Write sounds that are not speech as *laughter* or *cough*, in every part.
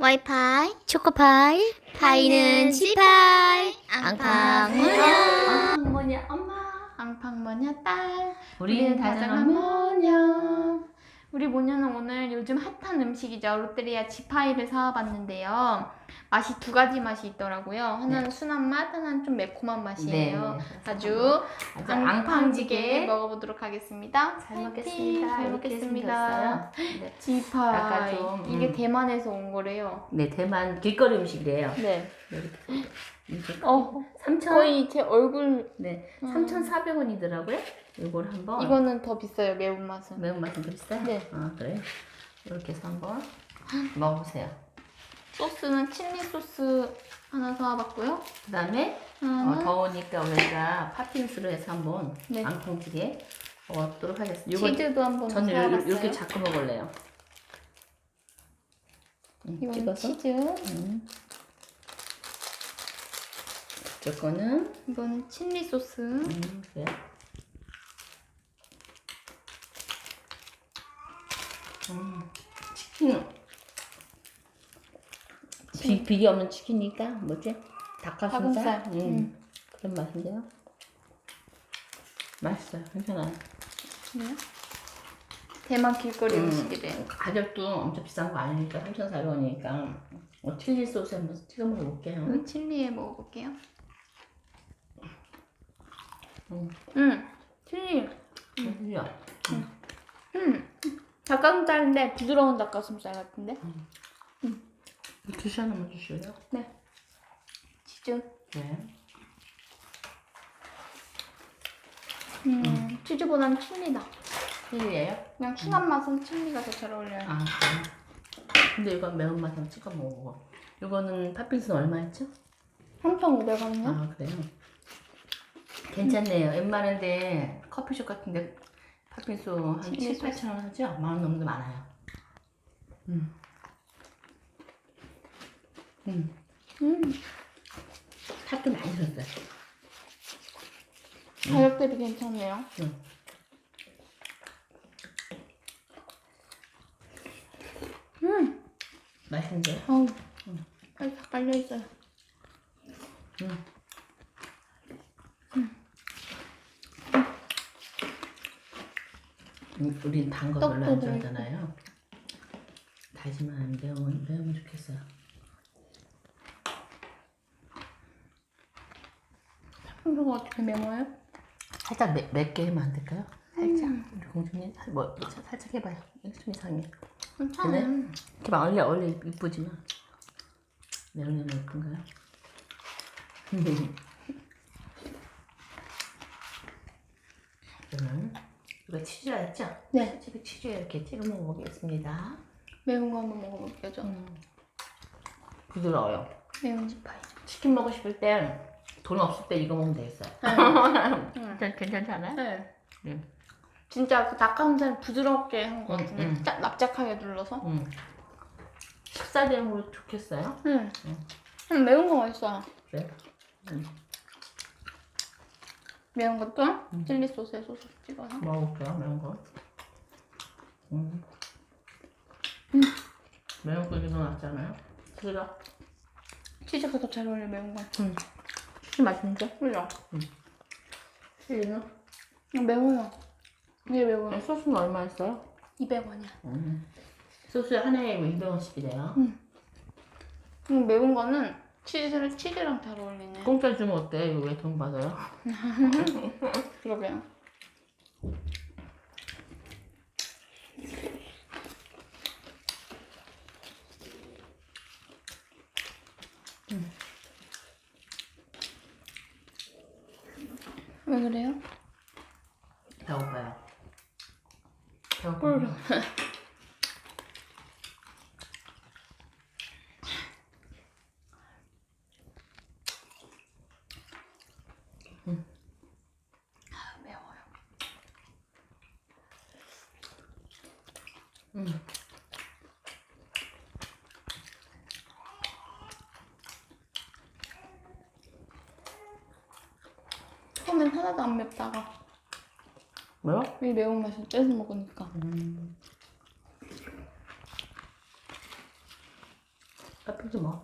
와이파이, 초코파이, 파이는 지파이, 앙팡무녀. 앙팡모냐 엄마 앙팡모냐 딸. 우리는 다정한 모녀 우리 모녀는 오늘 요즘 핫한 음식이죠. 롯데리아 지파이를 사와봤는데요. 맛이 두 가지 맛이 있더라고요. 하나는 순한 맛 하나는 좀 매콤한 맛이에요. 네. 아주 아주 앙팡지게 먹어보도록 하겠습니다. 잘 파이팅! 먹겠습니다. 잘 먹겠습니다. 네. 지파이. 좀, 음. 이게 대만에서 온 거래요. 네 대만 길거리 음식이래요. 네. 이렇게 이렇게. 어, 3천 거의 제 얼굴. 네 음. 3,400원이더라고요 이걸 한번. 이거는 더 비싸요 매운맛은. 매운맛은 더 비싸요? 네. 아 그래? 이렇게 해서 한번 먹어보세요. 소스는 칠리 소스 하나 사와봤고요. 그 다음에 어, 더우니까 우리가 팥빙수를 해서 한번 네. 앙콩찌개 먹도록 하겠습니다. 치즈도 한번 저는 사와봤어요. 이렇게 자꾸 먹을래요. 음, 이건 찍어서? 치즈. 음. 저 거는 이거는 칠리 소스. 음, 그래. 음, 치킨 비, 비리 없는 치킨이니까 뭐지? 닭가슴살? 닭가슴살. 음, 음. 그런 맛인데요 맛있어요 괜찮아요 네. 대만 길거리 음. 음. 식이래요 가격도 엄청 비싼 거 아니니까 3,400원이니까 어, 칠리 소스 한번 찍어 먹어볼게요 이거 칠리에 먹어볼게요 음. 음 칠리 맛있죠? 음 닭가슴살인데 부드러운 닭가슴살 같은데 주시 하나만 주실래요? 치즈 네 음, 치즈보다는 칠리다 칠리예요? 그냥 순한 맛은 칠리가 더 잘 어울려요 아, 그래. 근데 이건 매운맛 한번 찍어 먹어. 이거는 팥빙수는 얼마였죠? 3,500원이요? 아, 그래요? 괜찮네요. 웬만한데 커피숍 같은데 팥빙수 한 7, 칠리 8천 원 하죠? 만원 넘는 데 많아요. 음. 음. 음, 팥도 많이 들었어요. 가격 대비 괜찮네요 음. 음, 맛있는데? 어우, 여기 다 깔려있어요 음. 우린 단 거 별로 안 떡도 좋아하잖아요. 다시만 매우면 매우면 좋겠어요. 이거 어떻게 메모요? 살짝 매, 맵게 하면 안 될까요? 살짝 우리 공주님 살- 뭐 사- 살짝 해봐요. 이거 좀 이상해. 괜찮아요 이렇게 막 원래 원래 이쁘지만 매우면 예쁜가요? *laughs* 저는 이거 치즈 알죠? 네 치즈 치즈 이렇게 찍어 먹어보겠습니다. 매운 거 한번 먹어볼게요 저 음. 부드러워요. 매운 지파이 치킨 먹고 싶을 때 돈 없을 때 이거 먹으면 되겠어요. 음. *laughs* 괜찮- 괜찮지 않아요? 네. 네. 진짜 그 닭가슴살 부드럽게 한 것 음, 같은데 음. 딱 납작하게 눌러서 음. 식사 대용으로 좋겠어요. 음. 음. 음, 매운 거 맛있어요 그래? 음. 매운 것도 칠리 소스에 소스 찍어서 먹어볼게요, 매운 거. 음. 매운 거 이거 낫잖아요. 싫어? 치즈가 더 잘 어울려 매운 거 음. 치즈 맛있는데? 그죠? 치즈는? 이거 매워요 이게 매워요 네, 소스는 얼마 했어요? 200원이야 음. 소스 하나에 200원씩이래요. 음, 매운 거는 치즈를 치즈랑 잘 어울리네 공짜 주면 어때? 이거 왜 돈 받아요? *laughs* 그러게요 왜 그래요? 배고파요. 배고파요. 꿀. 아, 매워요. 음. 처음엔 하나도 안 맵다가 뭐요? 이 매운맛을 떼서 먹으니까 음. 아프지 마.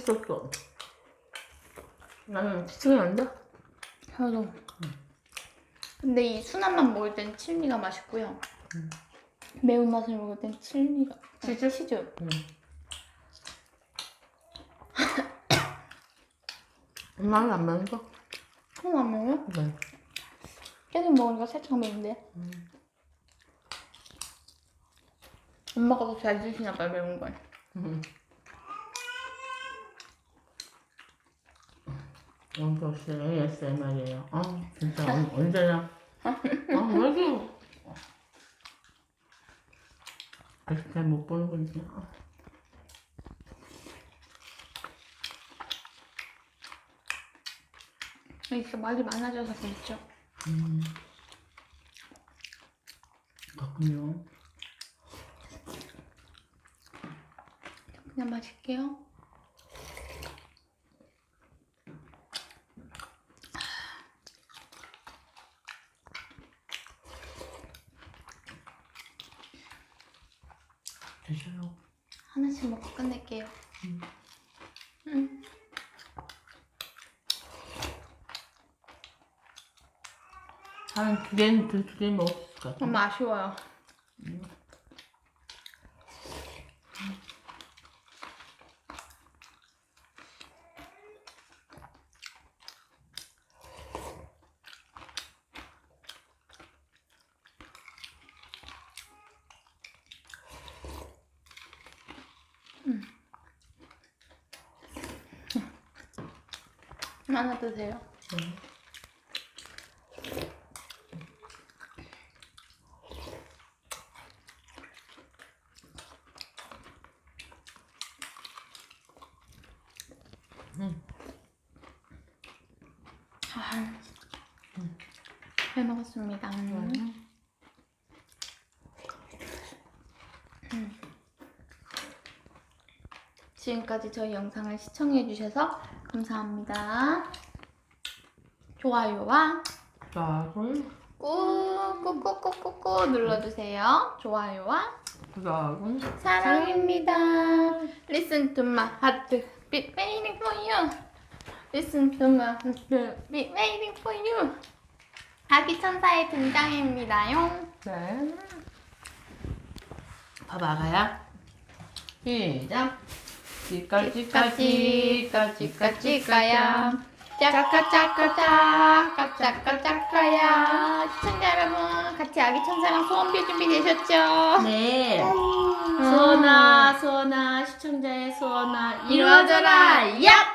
맛있었어. 나는 지치면 안 돼? 저도. 근데 이 순한 맛 먹을 땐 칠리가 맛있고요. 음. 매운맛을 먹을 땐 칠리가 치즈? 치즈. 응. *coughs* 엄마는 안 먹어? 그럼 안 매워요? 네. 계속 먹으니까 살짝 매운데. 엄마가 더 잘 드시나 봐요 매운 걸. 음. 어, 역시 ASMR이에요. 아, 진짜 언- 언제나. *laughs* 아, 왜 이렇게. 아직 잘못 보는 건지. 아. 이렇게 말이 많아져서 그렇죠. 음. 그렇군요. 그냥 마실게요. 하나씩 먹고 끝낼게요. 음. 음. 한 두 개는 두, 두 개는 먹을 것 같아. 너무 아쉬워요. 음. 하나 드세요. 음. 아, 잘 먹었습니다. 음. 지금까지 저희 영상을 시청해주셔서 감사합니다. 좋아요와 구독을, 꾹꾹꾹꾹꾹꾹 눌러주세요. 좋아요와 구독을. 사랑입니다. Listen to my heart beat waiting for you. Listen to my heart beat waiting for you. 아기 천사의 등장입니다요. 네. 봐봐, 아가야. 시작. 찌까 찌까 찌, 까 찌까 찌까야. 짜까 짜까 짜 까 짜까 짜까야 시청자 여러분 같이 아기 천사랑 소원빌 준비 되셨죠? 네. 소원아, 소원아, 시청자의 소원아, 이루어져라 이루어져라. 얍!